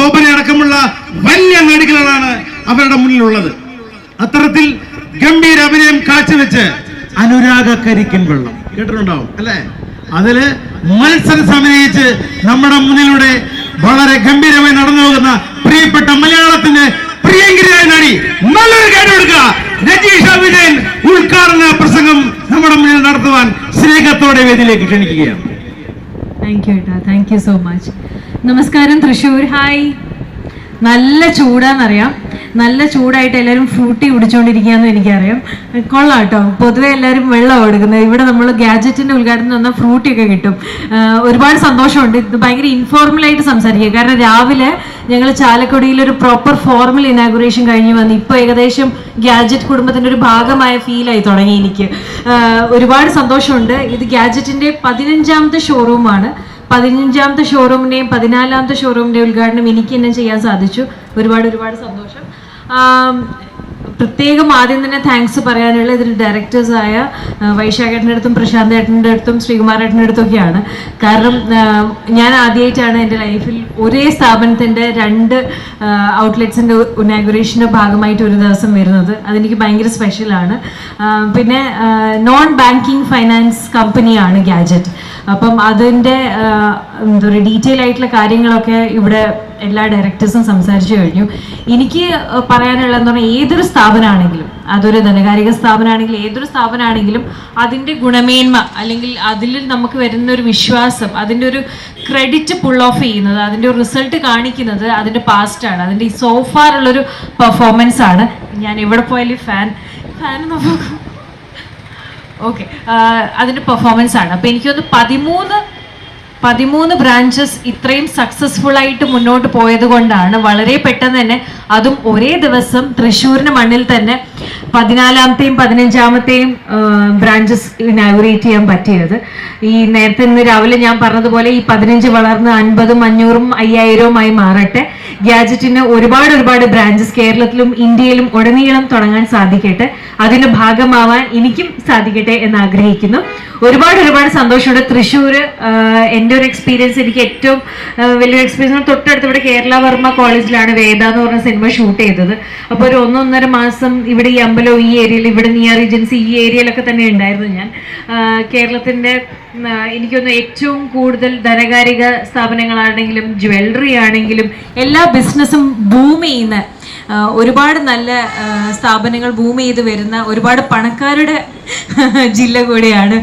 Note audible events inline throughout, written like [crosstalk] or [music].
ശോഭന അടക്കമുള്ള വലിയ നടികളാണ് അവരുടെ മുന്നിലുള്ളത്. അത്തരത്തിൽ ഗംഭീര അഭിനയം കാഴ്ചവെച്ച് അനുരാഗ കരിക്കൻ വെള്ളം. കേട്ടിട്ടുണ്ടാവും അല്ലേ? അതിൽ മത്സരം സമന്വയിച്ച് നമ്മുടെ മുന്നിലൂടെ വളരെ ഗംഭീരമായി നടന്നു പോകുന്ന പ്രിയപ്പെട്ട മലയാളത്തിന്റെ പ്രിയങ്കരിയായ നടി നല്ലൊരു കാര്യം കൊടുക്കുക രജീഷ വിജയൻ ഉദ്ഘാടന പ്രസംഗം നമ്മുടെ മുന്നിൽ നടത്തുവാൻ സ്നേഹത്തോടെ വേദിയിലേക്ക് ക്ഷണിക്കുകയാണ്. താങ്ക് യു ഏട്ടാ. താങ്ക് യു സോ മച്ച് നമസ്കാരം തൃശ്ശൂർ. ഹായ് നല്ല ചൂടാന്നറിയാം. നല്ല ചൂടായിട്ട് എല്ലാവരും ഫ്രൂട്ടി കുടിച്ചുകൊണ്ടിരിക്കുകയെന്ന് എനിക്കറിയാം. കൊള്ളാം കേട്ടോ. പൊതുവെ എല്ലാവരും വെള്ളം എടുക്കുന്നത്. ഇവിടെ നമ്മൾ ഗ്യാജറ്റിന്റെ ഉദ്ഘാടനം വന്നാൽ ഫ്രൂട്ടിയൊക്കെ കിട്ടും. ഒരുപാട് സന്തോഷമുണ്ട്. ഇത് ഭയങ്കര ഇൻഫോർമലായിട്ട് സംസാരിക്കുക. കാരണം രാവിലെ ഞങ്ങൾ ചാലക്കുടിയിൽ ഒരു പ്രോപ്പർ ഫോർമൽ ഇനാഗുറേഷൻ കഴിഞ്ഞ് വന്ന് ഇപ്പോൾ ഏകദേശം ഗാജറ്റ് കുടുംബത്തിന്റെ ഒരു ഭാഗമായ ഫീലായി തുടങ്ങി എനിക്ക്. ഒരുപാട് സന്തോഷമുണ്ട്. ഇത് ഗ്യാജറ്റിന്റെ പതിനഞ്ചാമത്തെ ഷോറൂമാണ് പതിനഞ്ചാമത്തെ ഷോറൂമിന്റെയും പതിനാലാമത്തെ ഷോറൂമിന്റെയും ഉദ്ഘാടനം എനിക്ക് തന്നെ ചെയ്യാൻ സാധിച്ചു. ഒരുപാട് ഒരുപാട് സന്തോഷം. പ്രത്യേകം ആദ്യം തന്നെ താങ്ക്സ് പറയാനുള്ള ഇതിൽ ഡയറക്ടേഴ്സായ വൈശാഖേട്ടന്റെ അടുത്തും പ്രശാന്ത് ഏട്ടന്റെ അടുത്തും ശ്രീകുമാർ ഏട്ടന്റെ അടുത്തൊക്കെയാണ് കാരണം ഞാൻ ആദ്യമായിട്ടാണ് എന്റെ ലൈഫിൽ ഒരേ സ്ഥാപനത്തിന്റെ രണ്ട് ഔട്ട്ലെറ്റ്സിന്റെ ഇനാഗുറേഷന്റെ ഭാഗമായിട്ട് ഒരു ദിവസം വരുന്നത്. അതെനിക്ക് ഭയങ്കര സ്പെഷ്യലാണ് പിന്നെ നോൺ ബാങ്കിങ് ഫൈനാൻസ് കമ്പനിയാണ് ഗാജറ്റ് അപ്പം അതിന്റെ എന്താ പറയുക ഡീറ്റെയിൽ ആയിട്ടുള്ള കാര്യങ്ങളൊക്കെ ഇവിടെ എല്ലാ ഡയറക്ടേഴ്സും സംസാരിച്ചു കഴിഞ്ഞു. എനിക്ക് പറയാനുള്ളതെന്ന് പറഞ്ഞാൽ ഏതൊരു സ്ഥാപനമാണെങ്കിലും അതൊരു ധനകാരിക സ്ഥാപനമാണെങ്കിലും ഏതൊരു സ്ഥാപനമാണെങ്കിലും അതിന്റെ ഗുണമേന്മ അല്ലെങ്കിൽ അതിൽ നമുക്ക് വരുന്ന ഒരു വിശ്വാസം അതിന്റെ ഒരു ക്രെഡിറ്റ് പുൾ ഓഫ് ചെയ്യുന്നത് അതിന്റെ ഒരു റിസൾട്ട് കാണിക്കുന്നത് അതിന്റെ പാസ്റ്റാണ് അതിന്റെ ഈ സോഫാറുള്ളൊരു പെർഫോമൻസ് ആണ്. ഞാൻ എവിടെ പോയാലും ഫാൻ ഫാൻ നോക്കും ഓക്കെ അതിന്റെ പെർഫോമൻസ് ആണ്. അപ്പൊ എനിക്കൊന്ന് പതിമൂന്ന് പതിമൂന്ന് ബ്രാഞ്ചസ് ഇത്രയും സക്സസ്ഫുൾ ആയിട്ട് മുന്നോട്ട് പോയത് കൊണ്ടാണ് വളരെ പെട്ടെന്ന് തന്നെ അതും ഒരേ ദിവസം തൃശ്ശൂരിന് മണ്ണിൽ തന്നെ പതിനാലാമത്തെയും പതിനഞ്ചാമത്തെയും ബ്രാഞ്ചസ് ഇനാഗുറേറ്റ് ചെയ്യാൻ പറ്റിയത്. ഈ നേരത്തെ ഇന്ന് രാവിലെ ഞാൻ പറഞ്ഞതുപോലെ ഈ പതിനഞ്ച് വളർന്ന് അൻപതും അഞ്ഞൂറും അയ്യായിരവുമായി മാറട്ടെ. ഗാജറ്റിന് ഒരുപാട് ഒരുപാട് ബ്രാഞ്ചസ് കേരളത്തിലും ഇന്ത്യയിലും ഉടനീളം തുടങ്ങാൻ സാധിക്കട്ടെ. അതിന് ഭാഗമാവാൻ എനിക്കും സാധിക്കട്ടെ എന്ന് ആഗ്രഹിക്കുന്നു. ഒരുപാട് ഒരുപാട് സന്തോഷമുണ്ട്. തൃശ്ശൂർ എന്റെ ഒരു എക്സ്പീരിയൻസ് എനിക്ക് ഏറ്റവും വലിയൊരു എക്സ്പീരിയൻസ് തൊട്ടടുത്ത് ഇവിടെ കേരള വർമ്മ കോളേജിലാണ് വേദ എന്ന് പറഞ്ഞ സിനിമ ഷൂട്ട് ചെയ്തത്. അപ്പോൾ ഒരു ഒന്നൊന്നര മാസം ഇവിടെ ഈ അമ്പലം ഈ ഏരിയയിൽ ഇവിടെ നിയർ ഏജൻസി ഈ ഏരിയയിലൊക്കെ തന്നെ ഉണ്ടായിരുന്നു ഞാൻ. ആ, എനിക്കൊന്ന് ഏറ്റവും കൂടുതൽ ധനകാരിക സ്ഥാപനങ്ങളാണെങ്കിലും ജ്വല്ലറി ആണെങ്കിലും എല്ലാ ബിസിനസ്സും ബൂം ചെയ്യുന്ന ഒരുപാട് നല്ല സ്ഥാപനങ്ങൾ ബൂം ചെയ്ത് വരുന്ന ഒരുപാട് പണക്കാരുടെ [laughs] ജില്ല കൂടിയാണ്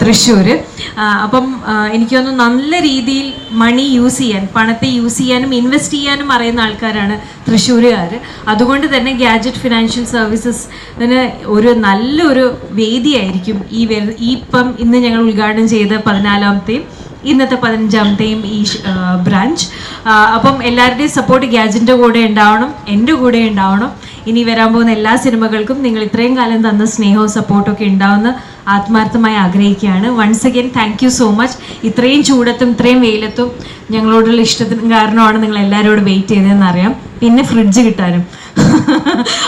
തൃശ്ശൂർ അപ്പം എനിക്ക് എനിക്കൊന്ന് നല്ല രീതിയിൽ മണി യൂസ് ചെയ്യാൻ പണത്തെ യൂസ് ചെയ്യാനും ഇൻവെസ്റ്റ് ചെയ്യാനും അറിയുന്ന ആൾക്കാരാണ് തൃശ്ശൂരുകാർ അതുകൊണ്ട് തന്നെ ഗാജറ്റ് ഫിനാൻഷ്യൽ സർവീസസിന് ഒരു നല്ലൊരു വേദിയായിരിക്കും ഈ ഈ ഇപ്പം ഇന്ന് ഞങ്ങൾ ഉദ്ഘാടനം ചെയ്ത പതിനാലാമത്തെയും ഇന്നത്തെ പതിനഞ്ചാമത്തെയും ഈ ബ്രാഞ്ച്. അപ്പം എല്ലാവരുടെയും സപ്പോർട്ട് ഗ്യാജിന്റെ കൂടെ ഉണ്ടാവണം എന്റെ കൂടെ ഉണ്ടാവണം. ഇനി വരാൻ പോകുന്ന എല്ലാ സിനിമകൾക്കും നിങ്ങൾ ഇത്രയും കാലം തന്ന സ്നേഹവും സപ്പോർട്ടും ഒക്കെ ഉണ്ടാവുമെന്ന് ആത്മാർത്ഥമായി ആഗ്രഹിക്കുകയാണ്. Once again thank you so much ഇത്രയും ചൂടത്തും ഇത്രയും വെയിലത്തും ഞങ്ങളോടുള്ള ഇഷ്ടത്തിന് കാരണമാണ് നിങ്ങൾ എല്ലാവരോടും വെയിറ്റ് ചെയ്തതെന്ന് അറിയാം. പിന്നെ ഫ്രിഡ്ജ് കിട്ടാനും.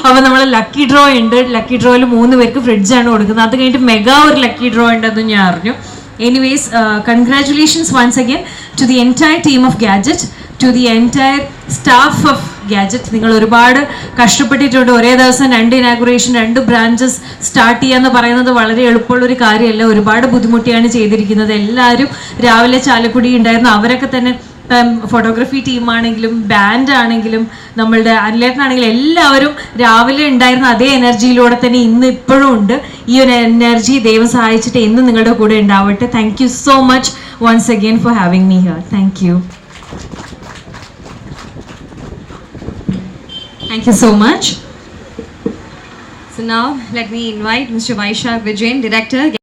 അപ്പോൾ നമ്മൾ ലക്കി ഡ്രോ ഉണ്ട്. ലക്കി ഡ്രോയിൽ മൂന്ന് പേർക്ക് ഫ്രിഡ്ജാണ് കൊടുക്കുന്നത്. അത് കഴിഞ്ഞിട്ട് മെഗാ ഒരു ലക്കി ഡ്രോ ഉണ്ടെന്ന് ഞാൻ അറിഞ്ഞു. Anyways congratulations once again to the entire team of gadget to the entire staff of gadget നിങ്ങൾ ഒരുപാട് കഷ്ടപ്പെട്ടിട്ടുണ്ട്. ഒരേ ദിവസം രണ്ട് ഇനാഗുറേഷൻ രണ്ട് ബ്രാഞ്ചസ് സ്റ്റാർട്ട് ചെയ്യാന്ന് പറയുന്നത് വളരെ എളുപ്പമുള്ള ഒരു കാര്യമല്ല. ഒരുപാട് ബുദ്ധിമുട്ടിയാണ് ചെയ്തിരിക്കുന്നത്. എല്ലാവരും രാവിലെ ചാലക്കുടി ഉണ്ടായിരുന്നു. അവരൊക്കെ തന്നെ ഫോട്ടോഗ്രാഫി ടീമാണെങ്കിലും ബാൻഡ് ആണെങ്കിലും നമ്മളുടെ അനിലേട്ടനാണെങ്കിലും എല്ലാവരും രാവിലെ ഉണ്ടായിരുന്ന അതേ എനർജിയിലൂടെ തന്നെ ഇന്ന് ഇപ്പോഴും ഉണ്ട്. ഈ ഒരു എനർജി ദൈവം സഹായിച്ചിട്ട് ഇന്ന് നിങ്ങളുടെ കൂടെ ഉണ്ടാവട്ടെ. Thank so much once again for having me here thank Thank you so much. So now let me invite Mr. Vaishak Vijayan, Director.